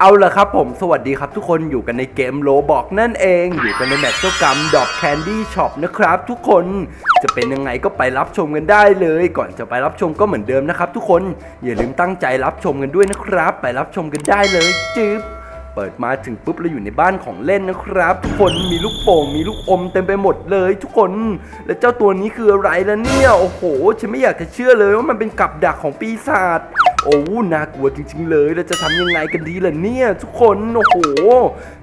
เอาละครับผมสวัสดีครับทุกคนอยู่กันในเกมโลบอกนั่นเอง อยู่กันในแมตช์เจ้ากรรมดอกแคนดี้ช็อปนะครับทุกคนจะเป็นยังไงก็ไปรับชมกันได้เลย ก่อนจะไปรับชมก็เหมือนเดิมนะครับทุกคนอย่าลืมตั้งใจรับชมกันด้วยนะครับ ไปรับชมกันได้เลยจึ๊บเปิดมาถึงปุ๊บเราอยู่ในบ้านของเล่นนะครับ ทุกคนมีลูกโป่งมีลูกอมเต็มไปหมดเลย ทุกคนและเจ้าตัวนี้คืออะไรล่ะเนี่ยโอ้โห ฉันไม่อยากจะเชื่อเลยว่ามันเป็นกับดักของปีศาจ โอ้น่ากลัวจริง ๆ เลยเราจะทำยังไงกันดีล่ะเนี่ยทุกคนโอ้โห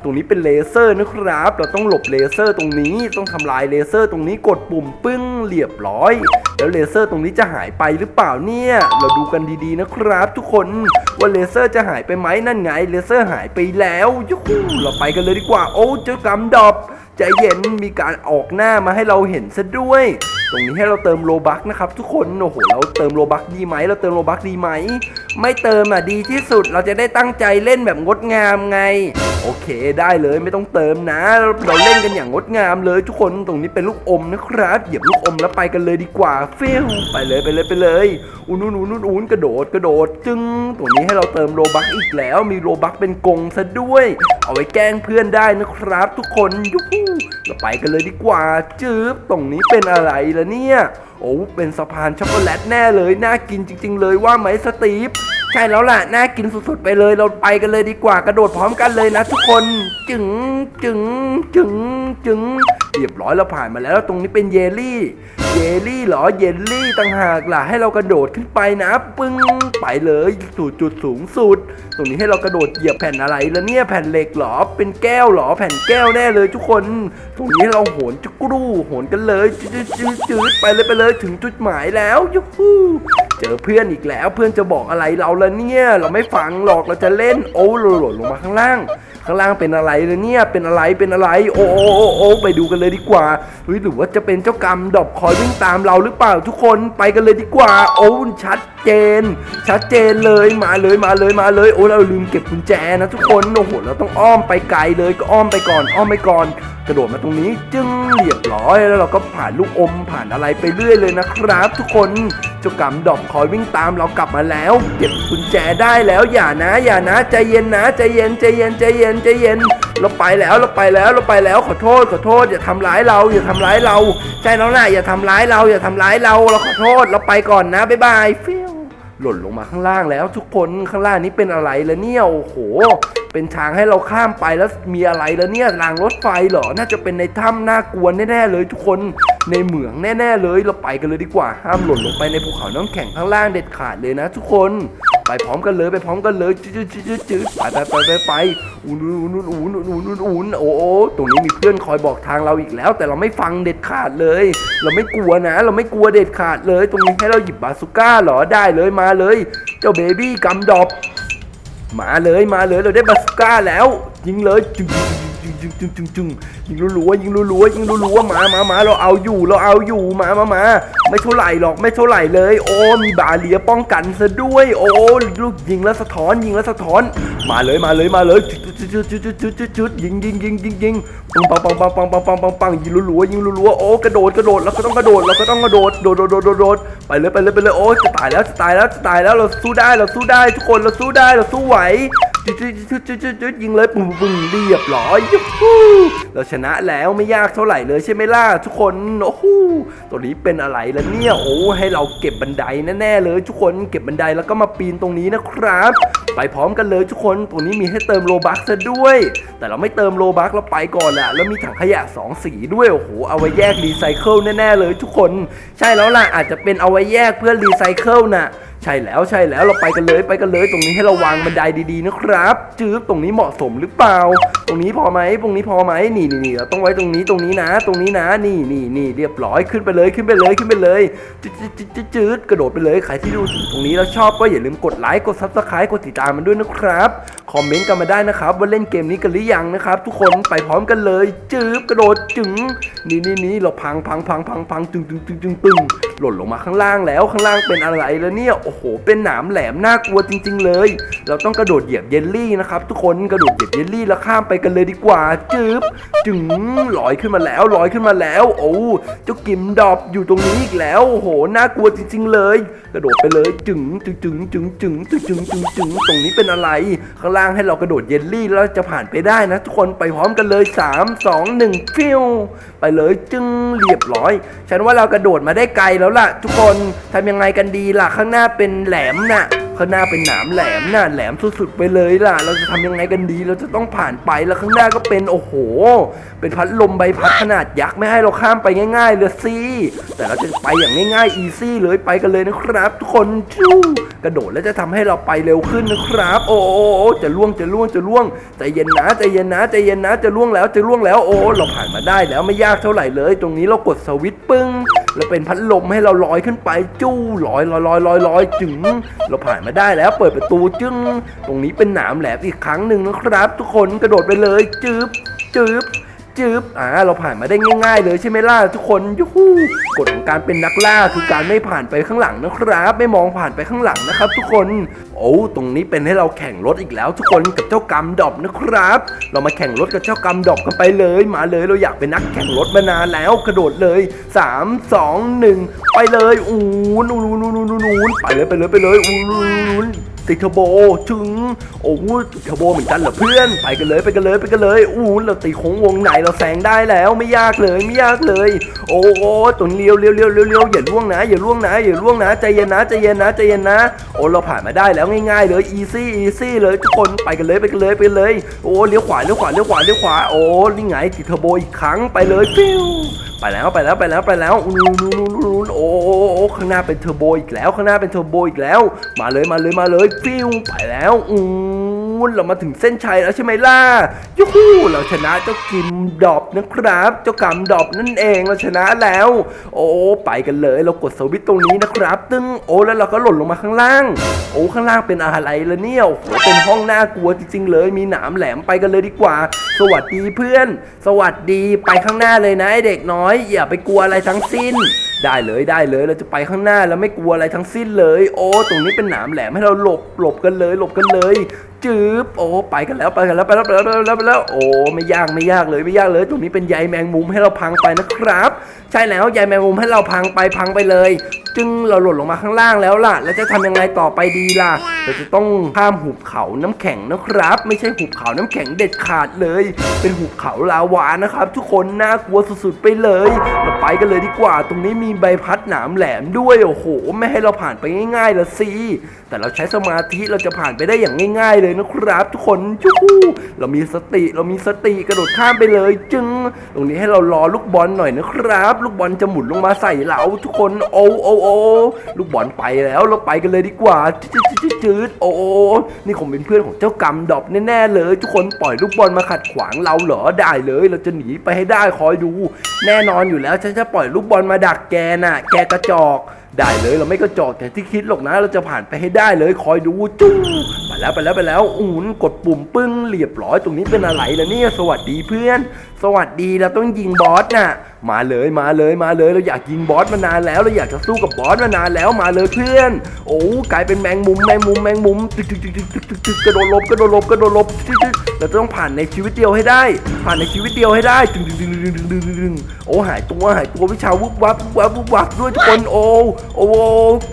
ตรงนี้เป็นเลเซอร์นะครับ เราต้องหลบเลเซอร์ตรงนี้ต้องทำลายเลเซอร์ตรงนี้กดปุ่มปึ้งเรียบร้อย แล้วเลเซอร์ตรงนี้จะหายไปหรือเปล่าเนี่ย เราดูกันดีๆนะครับ ทุกคนว่าเลเซอร์จะหายไปไหมนั่นไงเลเซอร์หายไปแล้วยูฮูเราไปกันเลยดีกว่า โอ้เจ้ากำดอบใจเย็นมีการออกหน้ามาให้เราเห็นซะด้วย ตรงนี้ให้เราเติมโลบักนะครับทุกคนโอ้โหเราเติมโลบักดีไหมเราเติมโลบักดีไหม ไม่เติมอะดีที่สุดเราจะได้ตั้งใจเล่นแบบงดงามไง โอเคได้เลยไม่ต้องเติมนะ เราเล่นกันอย่างงดงามเลยทุกคนตรงนี้เป็นลูกอมนะครับเหยียบลูกอมแล้วไปกันเลยดีกว่าฟิวไปเลยไปเลยไปเลยอุ้นอุนอุนอุนอุนกระโดดกระโดด จึงตรงนี้ให้เราเติมโลบักอีกแล้วมีโลบักเป็นกงซะด้วย เอาไว้แกล้งเพื่อนได้นะครับ ทุกคนยูฮู เราไปกันเลยดีกว่าจื๊บตรงนี้เป็นอะไรล่ะเนี่ย โอ้เป็นสะพานช็อกโกแลตแน่เลยน่ากินจริง ๆ เลยว่าไหมสตีฟใช่แล้วล่ะน่ากินสุดๆไปเลยเราไปกันเลยดีกว่ากระโดดพร้อมกันเลยนะทุกคน จึงจึงจึงจึง รียบร้อยเราผ่านมาแล้วตรงนี้เป็นเยลลี่ เยลลี่เหรอเยลลี่ต่างหากล่ะให้เรากระโดดขึ้นไปนะ ปึ้งไปเลยสู่จุดสูงสุด ตรงนี้ให้เรากระโดดเหยียบแผ่นอะไรแล้วเนี่ยแผ่นเหล็กเหรอเป็นแก้วเหรอแผ่นแก้วแน่เลยทุกคน ตรงนี้เราโหนจุกรูโหนกันเลยจืดจืดไปเลยไปเลยถึงจุดหมายแล้วยูฮูเจอเพื่อนอีกแล้วเพื่อนจะบอกอะไรเราละเนี่ย เราไม่ฟังหรอกเราจะเล่นโอ้หล่นลงมาข้างล่างข้างล่างเป็นอะไรเลยเนี่ยเป็นอะไรเป็นอะไร โอ้โอ้โอ้โอ้ไปดูกันเลยดีกว่าหรือว่าจะเป็นเจ้ากรรมดอบคอยวิ่งตามเราหรือเปล่าทุกคนไปกันเลยดีกว่า โอ้ชัดเจน ชัดเจนเลยมาเลยมาเลยมาเลย โอ้เราลืมเก็บกุญแจนะทุกคนโอ้โหเราต้องอ้อมไปไกลเลยก็อ้อมไปก่อนอ้อมไปก่อนกระโดดมาตรงนี้จึงเรียบร้อยแล้วเราก็ผ่านลูกอมผ่านอะไรไปเรื่อยเลยนะครับ ทุกคนเจ้ากรรมดอบคอยวิ่งตามเรากลับมาแล้ว เก็บกุญแจได้แล้วอย่านะ อย่านะใจเย็นนะใจเย็นใจเย็นใจเย็นใจเย็น เราไปแล้วเราไปแล้วเราไปแล้วขอโทษขอโทษอย่าทำร้ายเราอย่าทำร้ายเราใช่แล้วนะอย่าทำร้ายเราอย่าทำร้ายเราเราขอโทษเราไปก่อนนะบ๊ายบายฟิวหล่นลงมาข้างล่างแล้ว ทุกคนข้างล่างนี้เป็นอะไรแล้วเนี่ยโอ้โห เป็นทางให้เราข้ามไปแล้วมีอะไรแล้วเนี่ยรางรถไฟเหรอน่าจะเป็นในถ้ำน่ากลัวแน่ๆเลยทุกคนในเหมืองแน่ ๆ เลยเราไปกันเลยดีกว่า ห้ามหล่นลงไปในภูเขาน้ำแข็งข้างล่างเด็ดขาดเลยนะ ทุกคน ไปพร้อมกันเลยไปพร้อมกันเลยจืดจืดจืดจืดไปไปไปไปไปอุ่นอุ่นอุ่นอุ่นอุ่นอุ่นอุ่นโอ้โตรงนี้มีเพื่อนคอยบอกทางเราอีกแล้ว แต่เราไม่ฟังเด็ดขาดเลย เราไม่กลัวนะ เราไม่กลัวเด็ดขาดเลย ตรงนี้ให้เราหยิบบาสุก้าเหรอได้เลยมาเลย เจ้าเบบี้กัมดอบมาเลยมาเลยเราได้บาสุก้าแล้วยิงเลยจึงจึงจึงจึงจึงจึง ยิงรัวๆยิงรัวๆยิงรัวๆมามามาเราเอาอยู่เราเอาอยู่มามามาไม่เท่าไหร่หรอกไม่เท่าไหร่เลย โอ้มีบาเลียป้องกันซะด้วย โอ้ลูกยิงแล้วสะท้อนยิงแล้วสะท้อน มาเลยมาเลยมาเลยจุดจุดจุดจุดจุดจุดจุดยิงยิงยิงยิงยิงปังปังปังปังปังปังปังปังปังยิงรัวๆยิงรัวๆโอ้กระโดดกระโดดแล้วก็ต้องกระโดดเราก็ต้องกระโดดโดดโดดโดดโดดไปเลยไปเลยไปเลยโอ้จะตายแล้วจะตายแล้วจะตายแล้วเราสู้ได้เราสู้ได้ทุกคนเราสู้ได้เราสู้ไหวจุดจุดจุดจุดจุดยิงเลยปุ่มปุ่มเรียบร้อยยูฮูเราชนะแล้วไม่ยากเท่าไหร่เลยใช่ไหมล่ะทุกคนโอ้โหตัวนี้เป็นอะไรแล้วเนี่ยโอ้ให้เราเก็บบันไดแน่ๆเลยทุกคนเก็บบันไดแล้วก็มาปีนตรงนี้นะครับ ไปพร้อมกันเลยทุกคนตรงนี้มีให้เติมโลบักซะด้วย แต่เราไม่เติมโลบักเราไปก่อนแหละแล้วมีถังขยะสองสีด้วยโอ้โหเอาไว้แยกรีไซเคิลแน่ๆเลยทุกคน ใช่แล้วล่ะอาจจะเป็นเอาไว้แยกเพื่อรีไซเคิลน่ะ ใช่แล้วใช่แล้วเราไปกันเลยไปกันเลย ตรงนี้ให้เราวางบันไดดีๆนะครับจื๊บตรงนี้เหมาะสมหรือเปล่า ตรงนี้พอไหมตรงนี้พอไหมนี่นี่นี่เราต้องไว้ตรงนี้ตรงนี้นะ ตรงนี้นะ นี่นี่นี่เรียบร้อยขึ้นไปเลยขึ้นไปเลยขึ้นไปเลยจืดจืดจืดจืดกระโดดไปเลยใครที่ดูตรงนี้แล้วชอบก็อย่าลืมกดไลค์กดซับสไครต์กดติดตามมันด้วยนะครับคอมเมนต์กันมาได้นะครับว่าเล่นเกมนี้กันหรือยังนะครับ ทุกคนไปพร้อมกันเลยจื๊บกระโดดจึงนี่นี่นี่เราพังพังพังพังพังตึงตึงตึงตึงตึง หล่นลงมาข้างล่างแล้วข้างล่างเป็นอะไรแล้วเนี่ยโอ้โห เป็นหนามแหลมน่ากลัวจริง ๆ เลย เราต้องกระโดดเหยียบเยลลี่นะครับทุกคนกระโดดเหยียบเยลลี่แล้วข้ามไปกันเลยดีกว่าจึ๊บจึงลอยขึ้นมาแล้วลอยขึ้นมาแล้ว โอ้เจ้ากิมดอบอยู่ตรงนี้อีกแล้วโอ้โหน่ากลัวจริง ๆ เลย กระโดดไปเลยจึงจึงจึงจึงจึงจึงจึงจึงจึงตรงนี้เป็นอะไร ข้างล่างให้เรากระโดดเยลลี่แล้วจะผ่านไปได้นะ ทุกคนไปพร้อมกันเลย 3 2 1ฟิวไปเลยจึงเรียบร้อย ฉันว่าเรากระโดดมาได้ไกลแล้วล่ะ ทุกคนทำยังไงกันดีล่ะ ข้างหน้าเป็นแหลมน่ะข้างหน้าเป็นหนามแหลมน่ะแหลมสุดๆไปเลยล่ะ เราจะทำยังไงกันดี เราจะต้องผ่านไปแล้วข้างหน้าก็เป็นโอ้โห เป็นพัดลมใบพัดขนาดยักษ์ไม่ให้เราข้ามไปง่ายๆเลยสิแต่เราจะไปอย่างง่ายๆอีซี่เลยไปกันเลยนะครับ ทุกคนจู้กระโดดแล้วจะทำให้เราไปเร็วขึ้นนะครับโอ้โอ้โอ้จะล่วงจะล่วงจะล่วงใจเย็นนะใจเย็นนะใจเย็นนะจะล่วงแล้วจะล่วงแล้วโอ้เราผ่านมาได้แล้วไม่ยากเท่าไหร่เลย ตรงนี้เรากดสวิตช์ปึ้ง แล้วเป็นพัดลมให้เราลอยขึ้นไปจู้ลอยลอยลอยลอยลอยจึง เราผ่านมาได้แล้วเปิดประตูจึง ตรงนี้เป็นหนามแหลมอีกครั้งหนึ่งนะครับ ทุกคนกระโดดไปเลยจึ๊บจึ๊บ จึ๊บอ่าเราผ่านมาได้ง่าย ๆ เลยใช่ไหมล่ะทุกคนยูฮูกฎของการเป็นนักล่าคือการไม่ผ่านไปข้างหลังนะครับ ไม่มองผ่านไปข้างหลังนะครับ ทุกคน โอ้ตรงนี้เป็นให้เราแข่งรถอีกแล้ว ทุกคนกับเจ้ากำดอบนะครับ เรามาแข่งรถกับเจ้ากำดอบกันไปเลย มาเลยเราอยากเป็นนักแข่งรถมานานแล้วกระโดดเลย 3 2 1 ไปเลยอู้นูนูนูนูนูนูนไปเลยไปเลยไปเลยอู้นูนูน ติดเทอร์โบถึงโอ้ติดเทอร์โบเหมือนกันเหรอเพื่อนไปกันเลยไปกันเลยไปกันเลยอู้เราตีโค้งวงไหนเราแซงได้แล้วไม่ยากเลยไม่ยากเลย โอ้โอ้ตรงนี้เลี้ยวเลี้ยวเลี้ยวเลี้ยวเลี้ยวอย่าล่วงนะอย่าล่วงนะอย่าล่วงนะใจเย็นนะใจเย็นนะใจเย็นนะ โอ้เราผ่านมาได้แล้วง่ายๆเลยอีซี่อีซี่เลยทุกคนไปกันเลยไปกันเลยไปเลย โอ้เลี้ยวขวาเลี้ยวขวาเลี้ยวขวาเลี้ยวขวาโอ้นี่ไงติดเทอร์โบอีกครั้งไปเลยฟิวไปแล้วไปแล้วไปแล้วไปแล้วนูนูนูนูโอ้โอ้โอ้ ข้างหน้าเป็นเทอร์โบอีกแล้วข้างหน้าเป็นเทอร์โบอีกแล้ว มาเลยมาเลยมาเลยฟิวไปแล้วอู้เรามาถึงเส้นชัยแล้วใช่ไหมล่ะยูฮูเราชนะเจ้ากิมดอบนะครับ เจ้ากำดอบนั่นเองเราชนะแล้ว โอ้ไปกันเลยเรากดสวิตช์ตรงนี้นะครับ ตึ้งโอ้แล้วเราก็หล่นลงมาข้างล่าง โอ้ข้างล่างเป็นอะไรละเนี่ยโอ้โหเป็นห้องน่ากลัวจริง ๆ เลย มีหนามแหลมไปกันเลยดีกว่า สวัสดีเพื่อน สวัสดีไปข้างหน้าเลยนะไอเด็กน้อยอย่าไปกลัวอะไรทั้งสิ้น ได้เลยได้เลยเราจะไปข้างหน้าแล้วไม่กลัวอะไรทั้งสิ้นเลย โอ้ตรงนี้เป็นหนามแหลมให้เราหลบหลบกันเลย หลบกันเลย จืบโอ้ไปกันแล้วไปกันแล้วไปแล้วไปแล้วไปแล้วไปแล้วโอ้ไม่ยากไม่ยากเลยไม่ยากเลย ตรงนี้เป็นใยแมงมุมให้เราพังไปนะครับ ใช่แล้วใยแมงมุมให้เราพังไปพังไปเลย จึงเราหล่นลงมาข้างล่างแล้วล่ะ แล้วจะทำยังไงต่อไปดีล่ะเราจะต้องข้ามหุบเขาน้ำแข็งนะครับ ไม่ใช่หุบเขาน้ำแข็งเด็ดขาดเลย เป็นหุบเขาลาวานะครับ ทุกคนน่ากลัวสุดๆไปเลยเราไปกันเลยดีกว่า ตรงนี้มีใบพัดหนามแหลมด้วยโอ้โห ไม่ให้เราผ่านไปง่ายๆละสิแต่เราใช้สมาธิเราจะผ่านไปได้อย่างง่าย ๆ เลยนะครับทุกคนจู้เรามีสติเรามีสติกระโดดข้ามไปเลยจึง ตรงนี้ให้เรารอลูกบอลหน่อยนะครับ ลูกบอลจะหมุนลงมาใส่เราทุกคนโอ้โอ้โอ้ลูกบอลไปแล้วเราไปกันเลยดีกว่าจืดจืดจืดโอ้นี่คงเป็นเพื่อนของเจ้ากำดอบแน่ๆเลย ทุกคนปล่อยลูกบอลมาขัดขวางเราเหรอได้เลย เราจะหนีไปให้ได้คอยดู แน่นอนอยู่แล้วฉันจะปล่อยลูกบอลมาดักแกน่ะ แกกระจอกได้เลยเราไม่กระจอกอย่ที่คิดหรอกนะ เราจะผ่านไปให้ได้เลยคอยดูจุ้ง แล้วไปแล้วไปแล้วอูนกดปุ่มปึ้งเรียบร้อยตรงนี้เป็นอะไรล่ะเนี่ยสวัสดีเพื่อน สวัสดีเราต้องยิงบอสน่ะ มาเลยมาเลยมาเลยเราอยากยิงบอสมานานแล้วเราอยากจะสู้กับบอสมานานแล้วมาเลยเพื่อน โอ้กลายเป็นแมงมุมแมงมุมแมงมุมตึกตึกตึกตึกตึกตึกตึกกระโดดลบกระโดดลบกระโดดลบตึกตึกเราต้องผ่านในชีวิตเดียวให้ได้ ผ่านในชีวิตเดียวให้ได้ตึงตึงตึงตึงตึงตึงตึงตึงโอ้หายตัวหายตัววิชาวุบวับวุบวับวุบวับด้วยทุกคนโอ้โอ้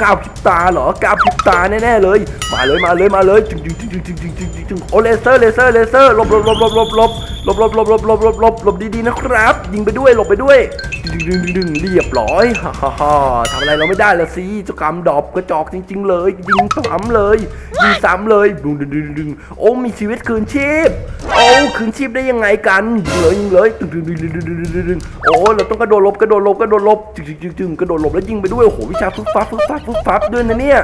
กาวพิบตาเหรอกาวพิบตาแน่ๆเลย มาเลยมาเลยมาเลยตึงตึงตึงตึงตึงตึงตึงตึงตึงโอ้เลเซอร์เลเซอร์เลเซอร์ลบลบลบลบลบลบลบลบลบลบลบลบหลบดีๆนะครับ ยิงไปด้วยหลบไปด้วยดึงดึงดึงเรียบร้อยฮ่าฮ่าฮ่าทำอะไรเราไม่ได้ละสิจ้กรรมดอบกระจอกจริง ๆ เลยยิงซ้ำเลยยิงซ้ำเลยดึงดึงดึงดึงโอ้มีชีวิตคืนชีพโอ้คืนชีพได้ยังไงกันยิงเลยยิงเลยดึงดึงดึงดึงดึงดึงดึงโอ้เราต้องกระโดดหลบกระโดดหลบกระโดดหลบจึงจึงจึงกระโดดหลบแล้วยิงไปด้วยโอ้โหวิชาฟึบฟับฟึบฟับฟึบฟับด้วยนะเนี่ย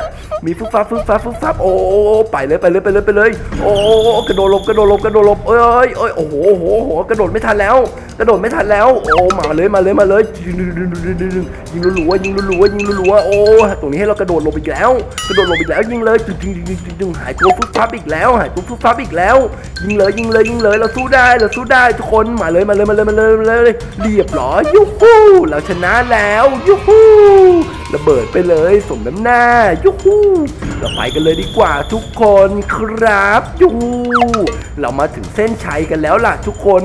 มีฟึบฟับฟึบฟับฟึบฟับโอ้ไปเลยไปเลยไปเลยไปเลย โอ้กระโดดหลบกระโดดหลบกระโดดหลบเอ้ยเอ้ยโอ้โหโอ้โหกระโดดไม่ทันกระโดดไม่ทันแล้ว โอ้มาเลยมาเลยมาเลยยิงรัวๆยิงรัวๆยิงรัวๆโอ้ตรงนี้ให้เรากระโดดลงไปอีกแล้ว กระโดดลงไปอีกแล้วยิงเลยจึงจึงจึงจึงจึงหายตัวฟุบฟับอีกแล้ว หายตัวฟุบฟับอีกแล้ว ยิงเลยยิงเลยยิงเลยเราสู้ได้เราสู้ได้ทุกคนมาเลยมาเลยมาเลยมาเลยมาเลยเรียบร้อยยูฮูเราชนะแล้วยูฮูระเบิดไปเลยสมน้ำหน้ายูฮูเราไปกันเลยดีกว่าทุกคนครับยูเรามาถึงเส้นชัยกันแล้วล่ะทุกคน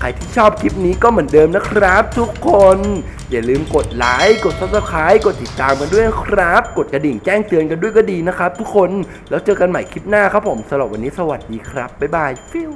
ใครที่ชอบคลิปนี้ก็เหมือนเดิมนะครับ ทุกคน อย่าลืมกดไลค์กด subscribe กดติดตามกันด้วยนะครับ กดกระดิ่งแจ้งเตือนกันด้วยก็ดีนะครับ ทุกคนแล้วเจอกันใหม่คลิปหน้าครับผมสำหรับวันนี้สวัสดีครับบ๊ายบายฟิว